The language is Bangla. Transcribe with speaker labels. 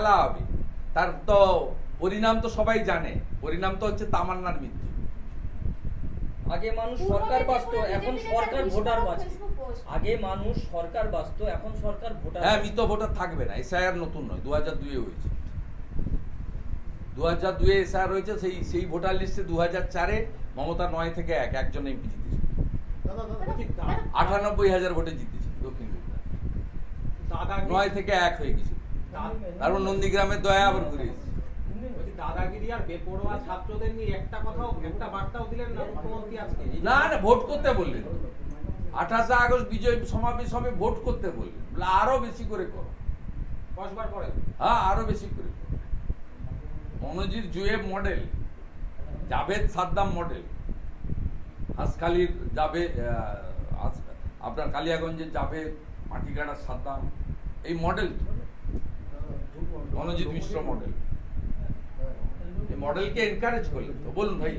Speaker 1: খেলা হবে তার তো পরিণাম তো সবাই জানে। পরিণাম তো হচ্ছে তামান্নার মৃত্যু।
Speaker 2: আগে মানুষ সরকার বাঁচত এখন সরকার ভোটার বাঁচে। আগে মানুষ সরকার বাঁচত এখন সরকার ভোটার
Speaker 1: হ্যাঁ। মৃত ভোটার থাকবে না এসআইআর নতুন নয় দু হাজার দুয়ে হয়েছে। দু হাজার দুয়ে এসআইআর হয়েছে সেই সেই ভোটার লিস্টে দু হাজার চারে মমতা নয় থেকে এক একজন এমপি জিতেছে আটানব্বই হাজার ভোটে জিতেছে দক্ষিণ নয় থেকে এক হয়ে গেছে। তারপর নন্দীগ্রামের দয়া আবার ঘুরে
Speaker 3: দাদাগিরি আর বেপরোয়া ছাত্রদের নিয়ে একটা কথাও একটা বার্তাও দিলেন না মুখ্যমন্ত্রী আজকে?
Speaker 1: না না ভোট করতে বললেন। আঠাশে আগস্ট বিজয় সমাবেশ হবে ভোট করতে বললেন। বলে আরও বেশি করে করো।
Speaker 3: কসবার
Speaker 1: হ্যাঁ আরও বেশি করে করো। Zueb model Javed Saddam model. হাঁসখালির Javed আপনার কালিয়াগঞ্জের জাভেদ মাটিকাড়ার সাদ্দাম এই মডেল তো। মনোজিৎ মিশ্র মডেল মডেলকে এনকারেজ করলেন তো বলুন ভাই।